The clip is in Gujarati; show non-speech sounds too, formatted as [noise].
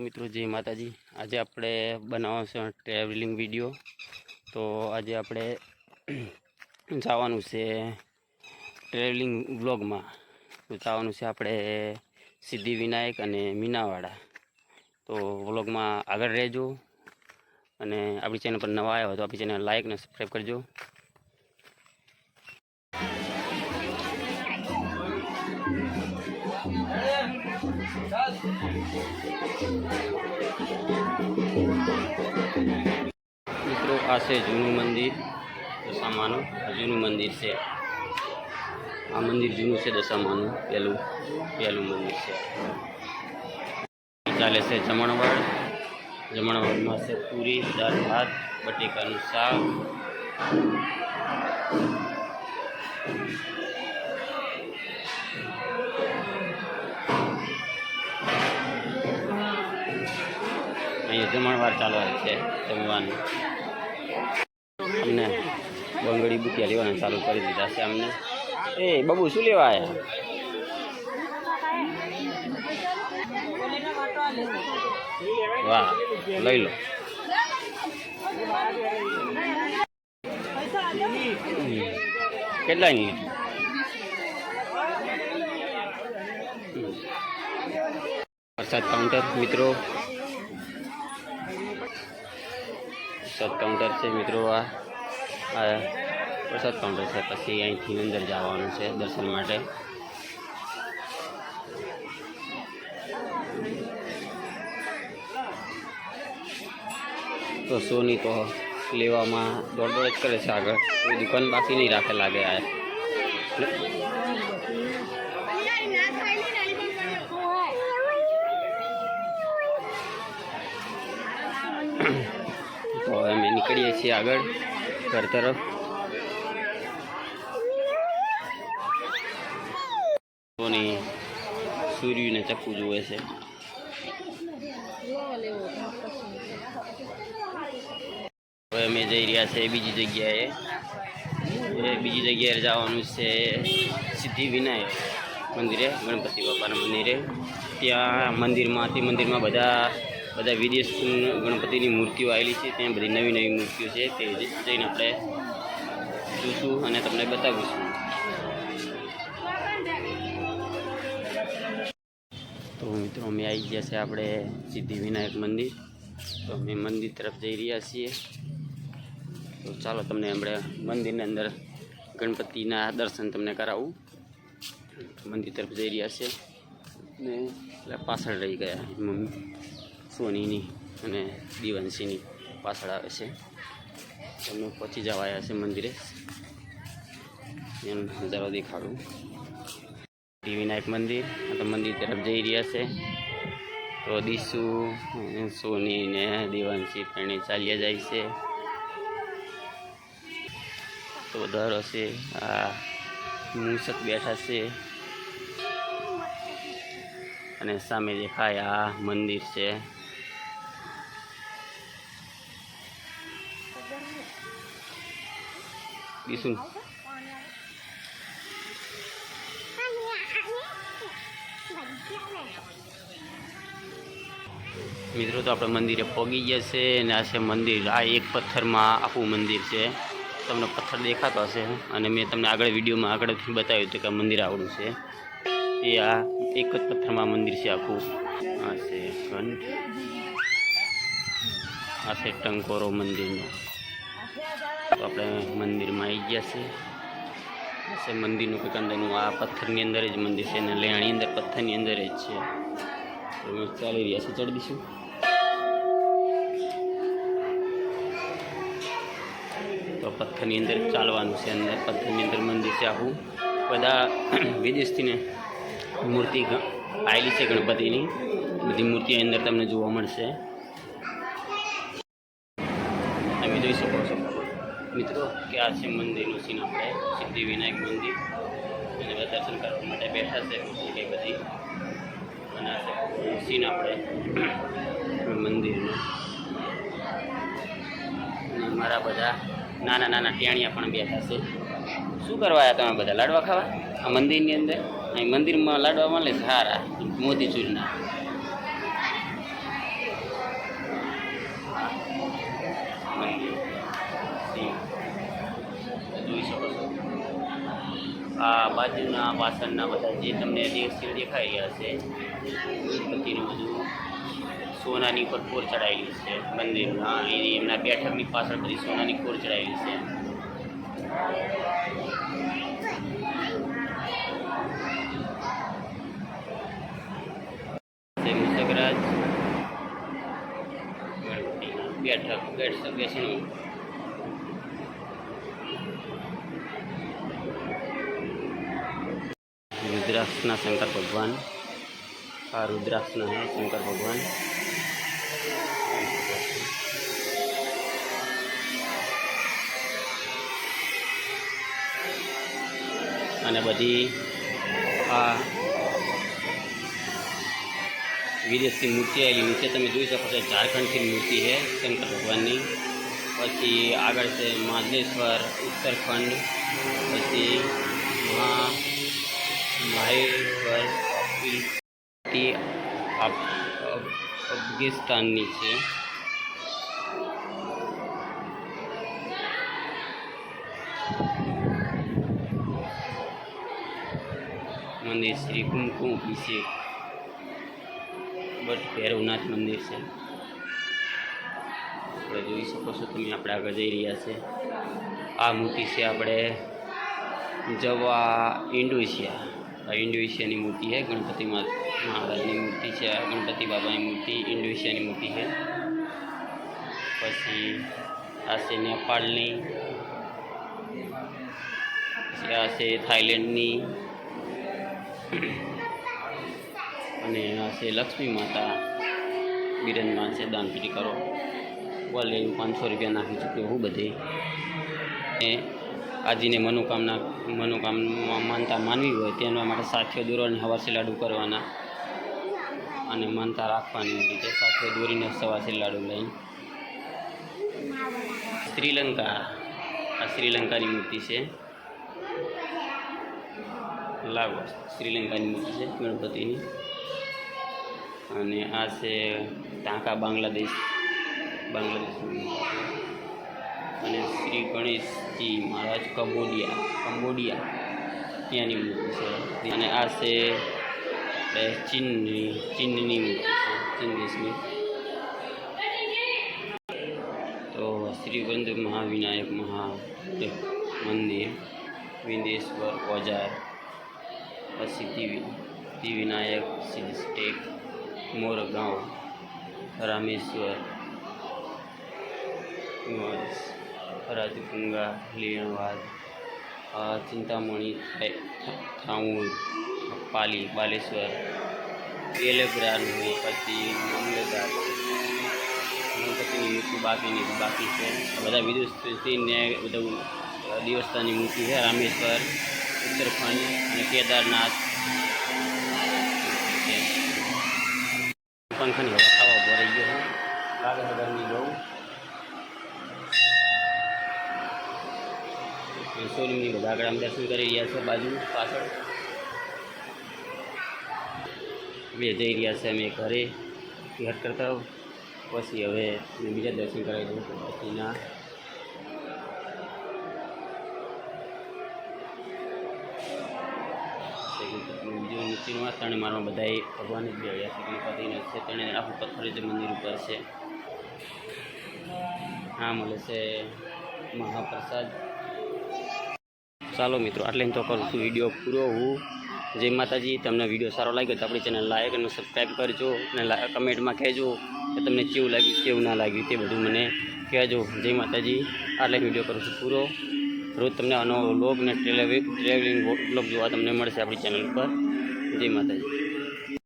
મિત્રો, જય માતાજી. આજે આપણે બનાવવાનો છે ટ્રાવેલિંગ વીડિયો તો આજે આપણે [clears throat] જવાનું છે ટ્રાવેલિંગ વ્લોગમાં તો જવાનું છે આપણે સિદ્ધિ વિનાયક અને મીનાવાડા. તો વ્લોગમાં આગળ રહેજો અને આપણી ચેનલ પર નવા આવ્યા હોય તો આપણી ચેનલ લાઇક અને સબસ્ક્રાઈબ કરજો. છે જૂનું મંદિર દશામાનું જૂનું મંદિર છે. આ મંદિર જૂનું છે દશામાનું, પહેલું પહેલું મંદિર છે. ચાલે છે જમણવાર જમણવારમાં છે પૂરી, દાળ, ભાત, બટેકાનું શાક. અહીંયા જમણવાર ચાલવાનું છે, જમવાનું. અમને બંગડી બુટિયા લેવાના ચાલુ કરી દીધા છે અમને એ બબુ, શું લેવા આવ્યા વાહ, લઈ લો. હમ. કેટલાની વરસાદ કાઉન્ટર મિત્રો. પ્રસાદ કાઉન્ટર છે મિત્રો આ આ પ્રસાદ કાઉન્ટર છે પછી અહીંથી અંદર જવાનું છે દર્શન માટે તો સોની તો લેવામાં દોડ દોડ જ કરે છે આગળ કોઈ દુકાન બાકી નહીં રાખે લાગે આ તો હવે અમે નીકળીએ છીએ આગળ, ઘર તરફ. સૂર્ય સૂર્યને ચક્કુ જુએ છે. હવે અમે જઈ રહ્યા છે બીજી જગ્યાએ. હવે બીજી જગ્યાએ જવાનું છે સિદ્ધિ વિનાયક મંદિરે, ગણપતિ બાપાના મંદિરે. ત્યાં મંદિરમાં તે મંદિરમાં બધા બધા વિદેશ ગણપતિની મૂર્તિઓ આવેલી છે, ત્યાં બધી નવી નવી મૂર્તિઓ છે, તે જઈને આપણે જોઈશું અને તમને બતાવીશું. તો મિત્રો, અમે આવી ગયા છે આપણે સિદ્ધિવિનાયક મંદિર. તો અમે મંદિર તરફ જઈ રહ્યા છીએ. તો ચાલો તમને આપણે મંદિરની અંદર ગણપતિના દર્શન તમને કરાવું. મંદિર તરફ જઈ રહ્યા છે. ને એટલે પાછળ રહી ગયા મમ્મી. સોનીની અને દિવંશીની પાછળ આવે છે. તમે પહોંચી જવા આવ્યા છે મંદિરે. એનો નજારો દેખાડું. વિનાયક મંદિર તો મંદિર તરફ જઈ રહ્યા છે. તો દીસુ સોની ને દેવાંશી ત્રણે ચાલ્યા જાય છે. તો દર હશે આ મૂસક બેઠા છે. અને સામે દેખાય આ મંદિર છે. દીસુ મિત્રો, તો આપણે મંદિરે પહોંચી ગયા છે અને આ છે મંદિર. આ એક પથ્થરમાં આખું મંદિર છે. તમને પથ્થર દેખાતો હશે. અને મેં તમને આગળ વિડીયોમાં આગળથી બતાવ્યું હતું કે મંદિર આવડું છે. એ આ એક જ પથ્થરમાં મંદિર છે આખું. આ છે આ છે ટંકોરો મંદિરનો. તો આપણે મંદિરમાં આવી ગયા છે આ છે મંદિરનું કંઈક અંદરનું આ પથ્થરની અંદર જ મંદિર છે અને લેણી અંદર, પથ્થરની અંદર જ છે. તો ચાલી રહ્યા છે ચડી દઈશું. તો પથ્થરની અંદર ચાલવાનું છે અંદર, પથ્થરની અંદર મંદિર છે આખું. બધા [clears throat] વિદેશથીને મૂર્તિ આવેલી છે ગણપતિની. બધી મૂર્તિ અંદર તમને જોવા મળશે તમે જોઈ શકો છો મિત્રો, કે આ છે મંદિરનું સીન આપણે, સિદ્ધિ વિનાયક મંદિર. અને દર્શન કરવા માટે બેઠા છે એ બધી. અને આ સીન આપણે મંદિરનું. અમારા બધા નાના નાના ટેણિયા પણ બેઠા છે. શું કરવા આવ્યા તમે બધા? લાડવા ખાવા? આ મંદિરની અંદર? અહીં મંદિરમાં લાડવા મળે? સારા. મોતીચૂરના. બાજુના વાસણના બધા જે તમને દેશી દેખાઈ રહ્યા છે ગણપતિનું બધું સોનાની ઉપર કોર ચડાવેલી છે મંદિરમાં એની એમના બેઠકની પાછળ બધી સોનાની કોર ચડાવેલી છે. ગણપતિ, બેઠક બેઠક, બેસણી. રુદ્રાક્ષના શંકર ભગવાન આ રુદ્રાક્ષના હે શંકર ભગવાન અને બધી આ વિદેશથી મૂર્તિ આવેલી નીચે તમે જોઈ શકો છો ઝારખંડથી મૂર્તિ છે શંકર ભગવાનની પછી આગળ છે માધલેશ્વર ઉત્તરખંડ પછી મહા અફ- અફઘાનિસ્તાનની છે. મંદિર શ્રી કુમકુમ અભિષેક બટ ભૈરવનાથ મંદિર છે. આપણે જોઈ શકો છો તમે આપણે આગળ જઈ રહ્યા છે. આ મૂર્તિ છે આપણે જવા ઇન્ડોનેશિયા. આ ઇન્ડોનેશિયાની મૂર્તિ છે, ગણપતિ મહારાજની મૂર્તિ છે, ગણપતિ બાબાની મૂર્તિ ઇન્ડોનેશિયાની મૂર્તિ છે. પછી આ છે નેપાળની, પછી આ છે થાઈલેન્ડની, અને આ છે લક્ષ્મી માતા બિરંજમાન છે દાનપીટી કરો. ઓનલાઈન પાંચસો રૂપિયા નાખી ચૂક્યો હું બધી. એ આજીને મનોકામના મનોકામના માનતા માનવી હોય તેના માટે સાથીઓ દોરવાની હવાસી લાડુ કરવાના. અને માનતા રાખવાની રીતે સાથીઓ દોરીને સવાસી લાડુ લઈને. શ્રીલંકા. આ શ્રીલંકાની મૂર્તિ છે. લાગો શ્રીલંકાની મૂર્તિ છે ગણપતિની. અને આ છે ટાંકા બાંગ્લાદેશ. છે. અને શ્રી ગણેશજી મહારાજ કંબોડિયા કંબોડિયા ત્યાંની મૂર્તિ છે. અને આ છે આપણે ચીનની ચીનની મૂર્તિ છે, ચીન દેશની. તો શ્રી મહાવિનાયક મહા મંદિર વિંદેશ્વર ઓજાર પછી દિવિ વિનાયક સિદ્ધ સ્ટેક મોરગાંવ રામેશ્વર નિવાસ રાજગંગા લીણવાદ ચિંતામણી થાઉણ પાલી, બાલેશ્વર એલેગ્રાનું પછી મામલેદાર ગણપતિની મૂર્તિ બાકીની બાકી છે. બધા વિદેશથી બધું દેવસ્થાનની મૂર્તિ છે. રામેશ્વર, ઉત્તરખંડ અને કેદારનાથ. પંખાની હવા ખાવા ભરાઈ ગયો લાગે હજારની બહુ સોલમની બધા આગળ અમે દર્શન કરી રહ્યા છે બાજુ પાછળ? બે જઈ રહ્યા છે અમે ઘરે. ઘર કરતા પછી હવે બીજા દર્શન કરાવી દઉં પછીના બીજું નીચેનું ત્રણે મારવા બધાએ ભગવાન જ બેવ્યા છે ગણપતિને છે ત્રણે આખું પથ્થર જે મંદિર ઉપર છે. હા, મળે છે મહાપ્રસાદ. ચાલો મિત્રો, આટલે તો કરું છું વીડિયો પૂરો હું. જય માતાજી, તમને વીડિયો સારો લાગ્યો તો આપણી ચેનલ લાઈક અને સબસ્ક્રાઈબ કરજો અને કમેન્ટમાં કહેજો કે તમને કેવું લાગ્યું, કેવું ના લાગ્યું તે બધું મને કહેજો. જય માતાજી, આટલે વીડિયો કરું છું પૂરો. રોજ તમને આનો લોગ અને ટ્રેવલિંગ બ્લોગ જોવા તમને મળશે આપણી ચેનલ ઉપર. જય માતાજી.